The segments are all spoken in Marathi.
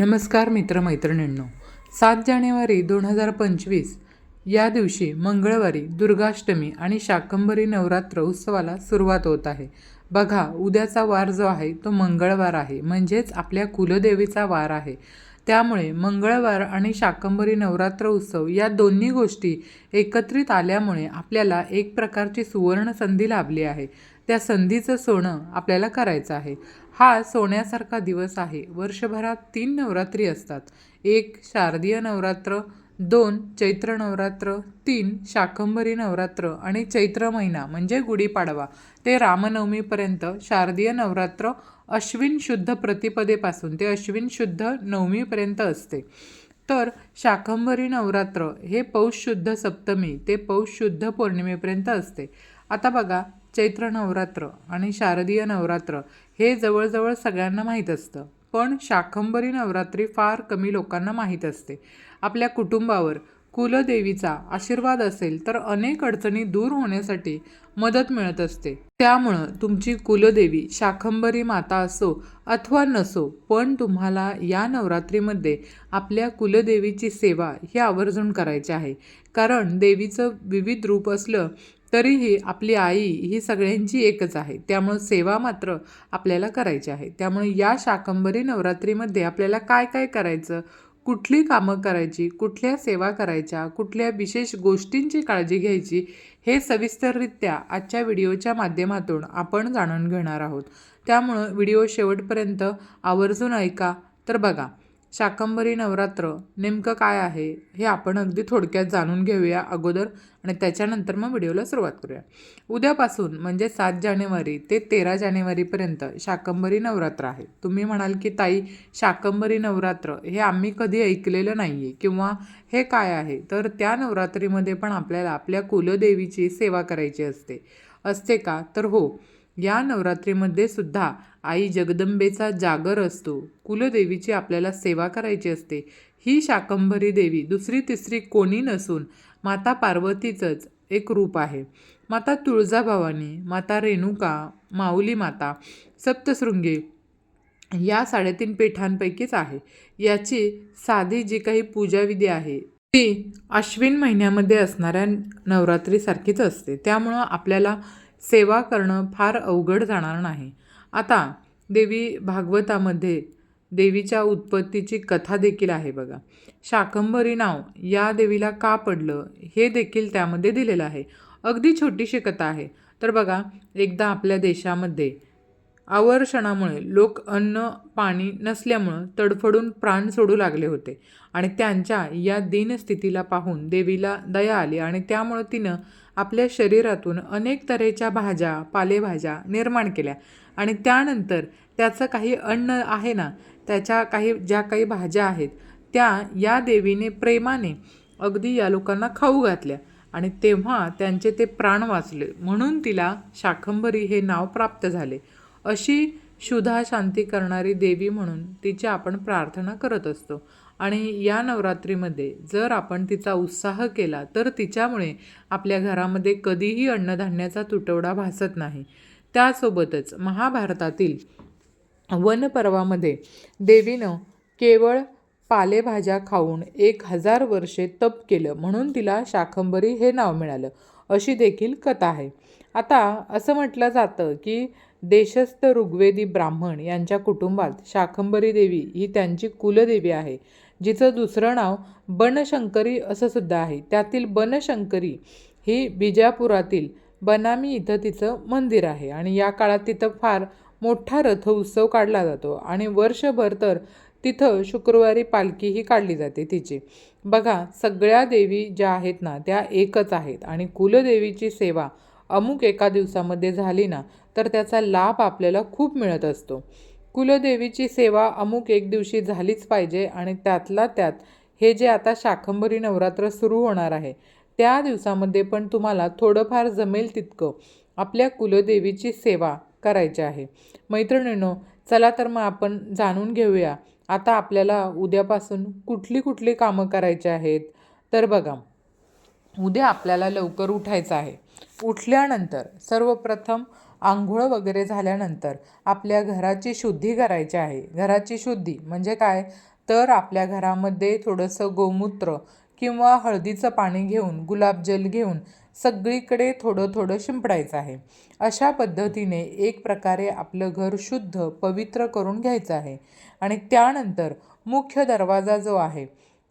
नमस्कार मित्रमैत्रिणींनो सात जानेवारी दोन हजार पंचवीस या दिवशी मंगळवारी दुर्गाष्टमी आणि शाकंभरी नवरात्र उत्सवाला सुरुवात होत आहे. बघा उद्याचा वार जो आहे तो मंगळवार आहे. म्हणजेच आपल्या कुलदेवीचा वार आहे. त्यामुळे मंगळवार आणि शाकंभरी नवरात्र उत्सव या दोन्ही गोष्टी एकत्रित आल्यामुळे आपल्याला एक प्रकारची सुवर्ण संधी लाभली आहे. त्या संधीचं सोनं आपल्याला करायचं आहे. हा सोन्यासारखा दिवस आहे. वर्षभरात तीन नवरात्री असतात. एक शारदीय नवरात्र दोन चैत्र नवरात्र तीन शाकंभरी नवरात्र आणि चैत्र महिना म्हणजे गुढीपाडवा. ते रामनवमीपर्यंत शारदीय नवरात्र अश्विन शुद्ध प्रतिपदेपासून ते अश्विन शुद्ध नवमीपर्यंत असते. तर शाकंभरी नवरात्र हे पौष शुद्ध सप्तमी ते पौष शुद्ध पौर्णिमेपर्यंत असते. आता बघा चैत्र नवरात्र आणि शारदीय नवरात्र हे जवळजवळ सगळ्यांना माहीत असतं. पण शाकंभरी नवरात्री फार कमी लोकांना माहीत असते. आपल्या कुटुंबावर कुलदेवीचा आशीर्वाद असेल तर अनेक अडचणी दूर होण्यासाठी मदत मिळत असते. त्यामुळं तुमची कुलदेवी शाकंभरी माता असो अथवा नसो पण तुम्हाला या नवरात्रीमध्ये आपल्या कुलदेवीची सेवा ही आवर्जून करायची आहे. कारण देवीचं विविध रूप असलं तरीही आपली आई ही सगळ्यांची एकच आहे. त्यामुळं सेवा मात्र आपल्याला करायची आहे. त्यामुळे या शाकंभरी नवरात्रीमध्ये आपल्याला काय काय करायचं? कुठली कामं करायची कुठल्या सेवा करायच्या कुठल्या विशेष गोष्टींची काळजी घ्यायची हे सविस्तररित्या आजच्या व्हिडिओच्या माध्यमातून आपण जाणून घेणार आहोत. त्यामुळं व्हिडिओ शेवटपर्यंत आवर्जून ऐका. तर बघा शाकंभरी नवरात्र नेमकं काय आहे हे आपण अगदी थोडक्यात जाणून घेऊया अगोदर आणि त्याच्यानंतर मग व्हिडिओला सुरुवात करूया. उद्यापासून म्हणजे सात जानेवारी ते तेरा जानेवारीपर्यंत शाकंभरी नवरात्र आहे. तुम्ही म्हणाल की ताई शाकंभरी नवरात्र हे आम्ही कधी ऐकलेलं नाही आहे किंवा हे काय आहे? तर त्या नवरात्रीमध्ये पण आपल्याला आपल्या कुलदेवीची सेवा करायची असते. असते का? तर हो या नवरात्रीमध्ये सुद्धा आई जगदंबेचा जागर असतो. कुलदेवीची आपल्याला सेवा करायची असते. ही शाकंभरी देवी दुसरी तिसरी कोणी नसून माता पार्वतीचंच एक रूप आहे. माता तुळजाभवानी माता रेणुका माऊली माता सप्तशृंगी या साडेतीन पीठांपैकीच आहे. याची साधी जी काही पूजाविधी आहे ती अश्विन महिन्यामध्ये असणाऱ्या नवरात्रीसारखीच असते. त्यामुळं आपल्याला सेवा करणं फार अवघड जाणार नाही. आता देवी भागवतामध्ये देवीच्या उत्पत्तीची कथा देखील आहे बघा. शाकंभरी नाव या देवीला का पडलं हे देखील त्यामध्ये दिलेलं आहे. अगदी छोटीशी कथा आहे. तर बघा एकदा आपल्या देशामध्ये आवर्षणामुळे लोक अन्न पाणी नसल्यामुळं तडफडून प्राण सोडू लागले होते आणि त्यांच्या या दीनस्थितीला पाहून देवीला दया आली आणि त्यामुळं तिनं आपल्या शरीरातून अनेक तऱ्हेच्या भाज्या पालेभाज्या निर्माण केल्या. आणि त्यानंतर त्याचं काही अन्न आहे ना त्याच्या काही ज्या काही भाज्या आहेत त्या या देवीने प्रेमाने अगदी या लोकांना खाऊ घातल्या. आणि तेव्हा त्यांचे ते प्राण वाचले. म्हणून तिला शाकंभरी हे नाव प्राप्त झाले. अशी शुधा शांती करणारी देवी म्हणून तिची आपण प्रार्थना करत असतो. आणि या नवरात्रीमध्ये जर आपण तिचा उत्साह केला तर तिच्यामुळे आपल्या घरामध्ये कधीही अन्नधान्याचा तुटवडा भासत नाही. त्यासोबतच महाभारतातील वनपर्वामध्ये देवीनं केवळ पालेभाज्या खाऊन एक हजार वर्षे तप केलं म्हणून तिला शाकंभरी हे नाव मिळालं अशी देखील कथा आहे. आता असं म्हटलं जातं की देशस्थ ऋग्वेदी ब्राह्मण यांच्या कुटुंबात शाकंभरी देवी ही त्यांची कुलदेवी आहे. जिचं दुसरं नाव बनशंकरी असं सुद्धा आहे. त्यातील बनशंकरी ही बिजापुरातील बनामी इथं तिचं मंदिर आहे. आणि या काळात तिथं फार मोठा रथ उत्सव काढला जातो. आणि वर्षभर तर तिथं शुक्रवारी पालखीही काढली जाते तिची. बघा सगळ्या देवी ज्या आहेत ना त्या एकच आहेत. आणि कुलदेवीची सेवा अमुक एका दिवसामध्ये झाली ना तर त्याचा लाभ आपल्याला खूप मिळत असतो. कुलदेवीची सेवा अमुक एक दिवशी झालीच पाहिजे आणि त्यातला त्यात हे जे आता शाकंभरी नवरात्र सुरू होणार आहे त्या दिवसामध्ये पण तुम्हाला थोडंफार जमेल तितकं आपल्या कुलदेवीची सेवा करायची आहे. मैत्रिणींनो चला तर मग आपण जाणून घेऊया आता आपल्याला उद्यापासून कुठली कुठली कामं करायची आहेत? तर बघा उद्या आपल्याला लवकर उठायचं आहे. उठल्यानंतर सर्वप्रथम आंघोळ वगैरे झाल्यानंतर आपल्या घराची शुद्धी करायची आहे. घराची शुद्धी म्हणजे काय? तर आपल्या घरामध्ये थोडंसं गोमूत्र किंवा हळदीचं पाणी घेऊन गुलाबजल घेऊन सगळीकडे थोडं थोडं शिंपडायचं आहे. अशा पद्धतीने एक प्रकारे आपलं घर शुद्ध पवित्र करून घ्यायचं आहे. आणि त्यानंतर मुख्य दरवाजा जो आहे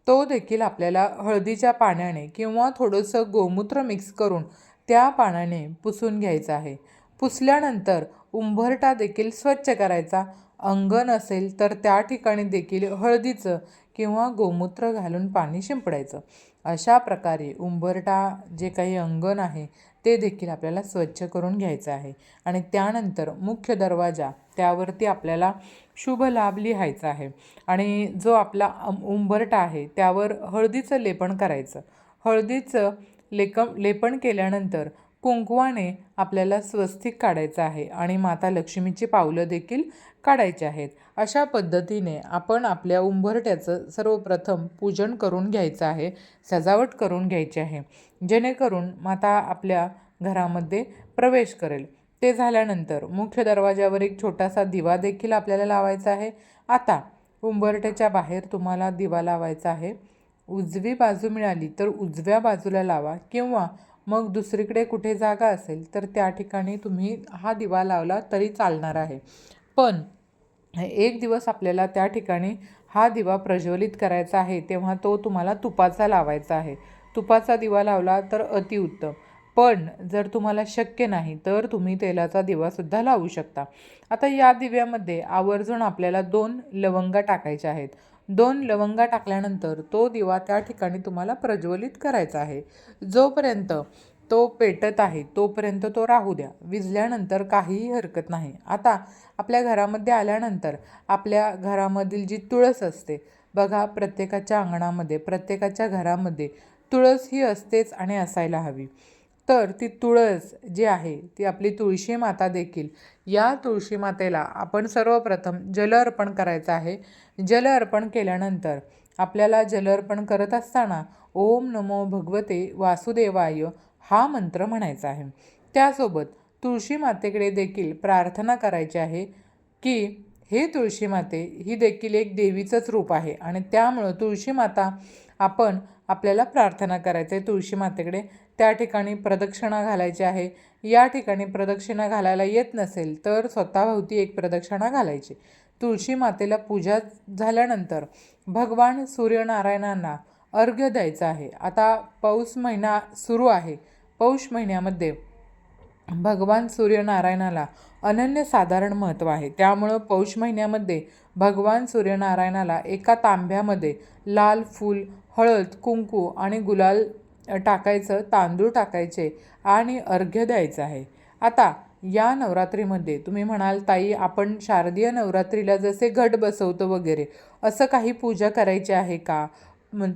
तो देखील आपल्याला हळदीच्या पाण्याने किंवा थोडंसं गोमूत्र मिक्स करून त्या पाण्याने पुसून घ्यायचं आहे. पुसल्यानंतर उंबरटा देखील स्वच्छ करायचा. अंगण असेल तर त्या ठिकाणी देखील हळदीचं किंवा गोमूत्र घालून पाणी शिंपडायचं. अशा प्रकारे उंबरटा जे काही अंगण आहे ते देखील आपल्याला स्वच्छ करून घ्यायचं आहे. आणि त्यानंतर मुख्य दरवाजा त्यावरती आपल्याला शुभ लाभ लिहायचा आहे. आणि जो आपला उंबरटा आहे त्यावर हळदीचं लेपन करायचं. हळदीचं लेकम लेपन केल्यानंतर कुंकवाने आपल्याला स्वस्तिक काढायचं आहे आणि माता लक्ष्मीची पावलं देखील काढायची आहेत. अशा पद्धतीने आपण आपल्या उंबरट्याचं सर्वप्रथम पूजन करून घ्यायचं आहे सजावट करून घ्यायची आहे. जेणेकरून माता आपल्या घरामध्ये प्रवेश करेल. ते झाल्यानंतर मुख्य दरवाजावर एक छोटासा दिवा देखील आपल्याला लावायचा आहे. आता उंबरट्याच्या बाहेर तुम्हाला दिवा लावायचा आहे. उजवी बाजू मिळाली तर उजव्या बाजूला लावा किंवा मग दुसरीकडे कुठे जागा असेल तर त्या ठिकाणी तुम्ही हा दिवा लावला तरी चालणार आहे. पण एक दिवस आपल्याला त्या ठिकाणी हा दिवा प्रज्वलित करायचा आहे तेव्हा तो तुम्हाला तुपाचा लावायचा आहे. तुपाचा दिवा लावला तर अतिउत्तम पण जर तुम्हाला शक्य नाही तर तुम्ही तेलाचा दिवासुद्धा लावू शकता. आता या दिव्यामध्ये आवर्जून आपल्याला दोन लवंगा टाकायच्या आहेत. दोन लवंगा टाकल्यानंतर तो दिवा त्या ठिकाणी तुम्हाला प्रज्वलित करायचा आहे. जोपर्यंत तो पेटत आहे तोपर्यंत तो राहू द्या. विजल्यानंतर काहीही हरकत नाही. आता आपल्या घरामध्ये आल्यानंतर आपल्या घरामधील जी तुळस असते बघा प्रत्येकाच्या अंगणामध्ये प्रत्येकाच्या घरामध्ये तुळस ही असतेच आणि असायला हवी. तर ती तुळस जी आहे ती आपली तुळशी माता देखील. या तुळशी मातेला आपण सर्वप्रथम जल अर्पण करायचं आहे. जल अर्पण केल्यानंतर आपल्याला जल अर्पण करत असताना ओम नमो भगवते वासुदेवाय हा मंत्र म्हणायचा आहे. त्यासोबत तुळशी मातेकडे देखील प्रार्थना करायची आहे की हे तुळशी माते ही देखील एक देवीचंच रूप आहे आणि त्यामुळं तुळशी माता आपण आपल्याला प्रार्थना करायचं आहे तुळशी मातेकडे. त्या ठिकाणी प्रदक्षिणा घालायची आहे. या ठिकाणी प्रदक्षिणा घालायला येत नसेल तर स्वतःभोवती एक प्रदक्षिणा घालायची. तुळशी मातेला पूजा झाल्यानंतर भगवान सूर्यनारायणांना अर्घ्य द्यायचं आहे. आता पौष महिना सुरू आहे. पौष महिन्यामध्ये भगवान सूर्यनारायणाला अनन्यसाधारण महत्त्व आहे. त्यामुळं पौष महिन्यामध्ये भगवान सूर्यनारायणाला एका तांब्यामध्ये लाल फूल हळद कुंकू आणि गुलाल टाकायचं तांदूळ टाकायचे आणि अर्घ्य द्यायचं आहे. आता या नवरात्रीमध्ये तुम्ही म्हणाल ताई आपण शारदीय नवरात्रीला जसे घट बसवतो वगैरे असं काही पूजा करायची आहे का?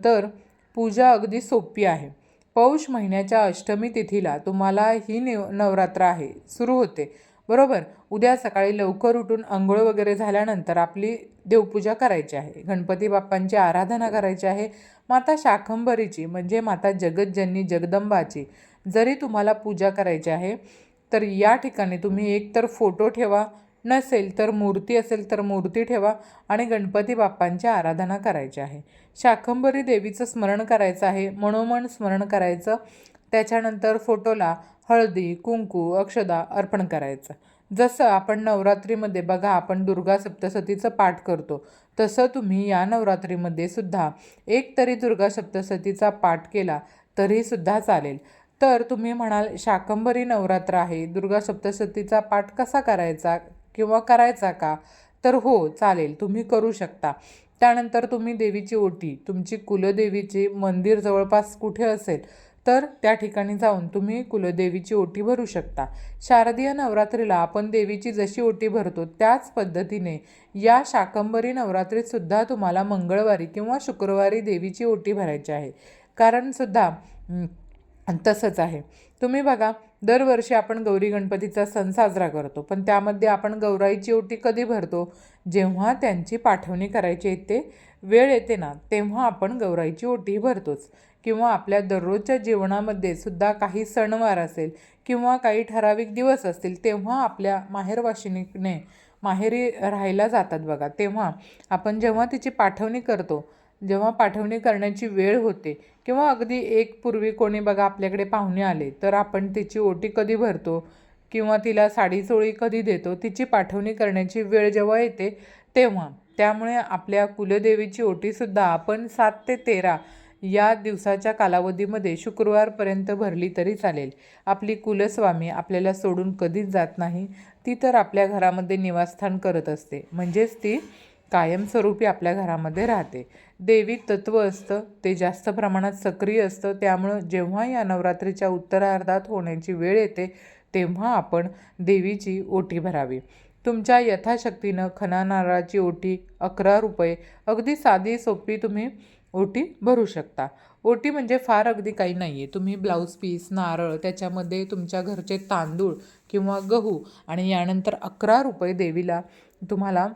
तर पूजा अगदी सोपी आहे. पौष महिन्याच्या अष्टमी तिथीला तुम्हाला ही निव नवरात्र आहे. सुरू होते. बरोबर. उद्या सकाळी लवकर उठून आंघोळ वगैरे झाल्यानंतर आपली देवपूजा करायची आहे. गणपती बाप्पांची आराधना करायची आहे. माता शाकंभरीची म्हणजे माता जगज्जननी जगदंबाची जरी तुम्हाला पूजा करायची आहे तर या ठिकाणी तुम्ही एकतर फोटो ठेवा. नसेल तर मूर्ती असेल तर मूर्ती ठेवा आणि गणपती बाप्पांची आराधना करायची आहे. शाकंभरी देवीचं स्मरण करायचं आहे. मनोमन स्मरण करायचं. त्याच्यानंतर फोटोला हळदी कुंकू अक्षदा अर्पण करायचं. जसं आपण नवरात्रीमध्ये बघा आपण दुर्गा सप्तसतीचं पाठ करतो तसं तुम्ही या नवरात्रीमध्ये सुद्धा एक तरी दुर्गा सप्तसतीचा पाठ केला तरीसुद्धा चालेल. तर तुम्ही म्हणाल शाकंभरी नवरात्र आहे दुर्गा सप्तशतीचा पाठ कसा करायचा किंवा करायचा का? तर हो चालेल तुम्ही करू शकता. त्यानंतर तुम्ही देवीची ओटी तुमची कुलदेवीची मंदिर जवळपास कुठे असेल तर त्या ठिकाणी जाऊन तुम्ही कुलदेवीची ओटी भरू शकता. शारदीय नवरात्रीला आपण देवीची जशी ओटी भरतो त्याच पद्धतीने या शाकंभरी नवरात्रीत सुद्धा तुम्हाला मंगळवारी किंवा शुक्रवारी देवीची ओटी भरायची आहे. कारण सुद्धा तसंच आहे. तुम्ही बघा दरवर्षी आपण गौरी गणपतीचा सण साजरा करतो पण त्यामध्ये आपण गौराईची ओटी कधी भरतो? जेव्हा त्यांची पाठवणी करायची येते वेळ येते ना तेव्हा आपण गौराईची ओटी भरतोच. किंवा आपल्या दररोजच्या जीवनामध्ये सुद्धा काही सणवार असेल किंवा काही ठराविक दिवस असतील तेव्हा आपल्या माहेरवाशिनीने माहेरी राहायला जातात बघा. तेव्हा आपण जेव्हा तिची पाठवणी करतो जेव्हा पाठवणी करण्याची वेळ होते किंवा अगदी एक पूर्वी कोणी बघा आपल्याकडे पाहुणे आले तर आपण तिची ओटी कधी भरतो किंवा तिला साडी चोळी कधी देतो तिची पाठवणी करण्याची वेळ जेव्हा येते तेव्हा. त्यामुळे आपल्या कुलदेवीची ओटीसुद्धा आपण सात ते तेरा या दिवसाच्या कालावधीमध्ये शुक्रवारपर्यंत भरली तरी चालेल. आपली कुलस्वामी आपल्याला सोडून कधीच जात नाही. ती तर आपल्या घरामध्ये निवासस्थान करत असते. म्हणजेच ती कायमस्वरूपी आपल्या घरामध्ये राहते. देवी तत्व असतं ते जास्त प्रमाणात सक्रिय असतं. त्यामुळं जेव्हा या नवरात्रीच्या उत्तरार्धात होण्याची वेळ येते तेव्हा आपण देवीची ओटी भरावी. तुमच्या यथाशक्तीनं खना नारळाची ओटी अकरा रुपये. अगदी साधी सोपी तुम्ही ओटी भरू शकता. ओटी म्हणजे फार अगदी काही नाही आहे तुम्ही ब्लाऊज पीस नारळ त्याच्यामध्ये तुमच्या घरचे तांदूळ किंवा गहू आणि यानंतर अकरा रुपये देवीला तुम्हाला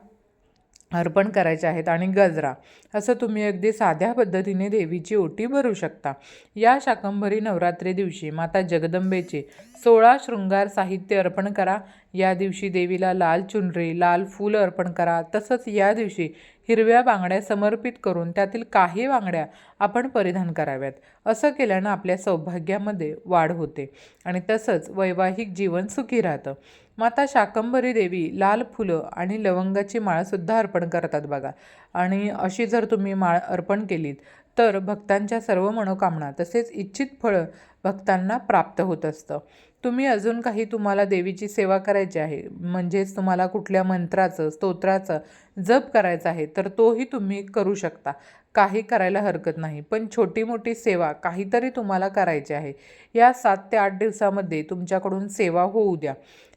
अर्पण करायचे आहेत आणि गजरा असं तुम्ही अगदी साध्या पद्धतीने देवीची ओटी भरू शकता. या शाकंभरी नवरात्री दिवशी माता जगदंबेचे सोळा शृंगार साहित्य अर्पण करा. या दिवशी देवीला लाल चुनरी लाल फूल अर्पण करा. तसंच या दिवशी हिरव्या बांगड्या समर्पित करून त्यातील काही बांगड्या आपण परिधान कराव्यात. असं केल्यानं आपल्या सौभाग्यामध्ये वाढ होते आणि तसंच वैवाहिक जीवन सुखी राहतं. माता शाकंभरी देवी लाल फुलं आणि लवंगाची माळसुद्धा अर्पण करतात बघा. आणि अशी जर तुम्ही माळ अर्पण केलीत तर भक्तांच्या सर्व मनोकामना तसेच इच्छित फळं भक्तांना प्राप्त होत असतं. तुम्ही अजून काही तुम्हाला देवीची सेवा करायची आहे म्हणजेच तुम्हाला कुठल्या मंत्राचं स्तोत्राचं जप करायचं आहे तर तोही तुम्ही करू शकता. काही करायला हरकत नाही पण छोटी मोठी सेवा काहीतरी तुम्हाला करायची आहे. या सात ते आठ दिवसामध्ये तुमच्याकडून सेवा होऊ द्या.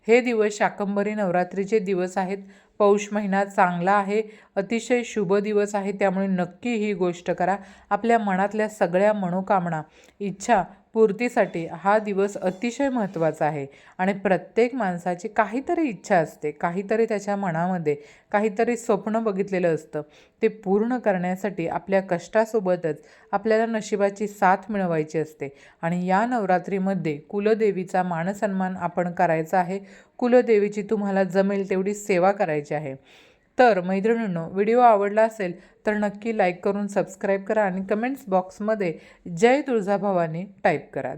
हे दिवस शाकंभरी नवरात्रीचे दिवस आहेत. पौष महिना चांगला आहे. अतिशय शुभ दिवस आहे. त्यामुळे नक्की ही गोष्ट करा. आपल्या मनातल्या सगळ्या मनोकामना इच्छा पूर्तीसाठी हा दिवस अतिशय महत्त्वाचा आहे. आणि प्रत्येक माणसाची काहीतरी इच्छा असते काहीतरी त्याच्या मनामध्ये काहीतरी स्वप्न बघितलेलं असतं. ते पूर्ण करण्यासाठी आपल्या कष्टासोबतच आपल्याला नशिबाची साथ मिळवायची असते. आणि या नवरात्रीमध्ये कुलदेवीचा मानसन्मान आपण करायचा आहे. कुलदेवीची तुम्हाला जमेल तेवढी सेवा करायची आहे. तर मैत्रिणींनो व्हिडिओ आवडला असेल तर नक्की लाईक करून सबस्क्राईब करा आणि कमेंट्स बॉक्समध्ये जय तुळजाभवानी टाईप करा.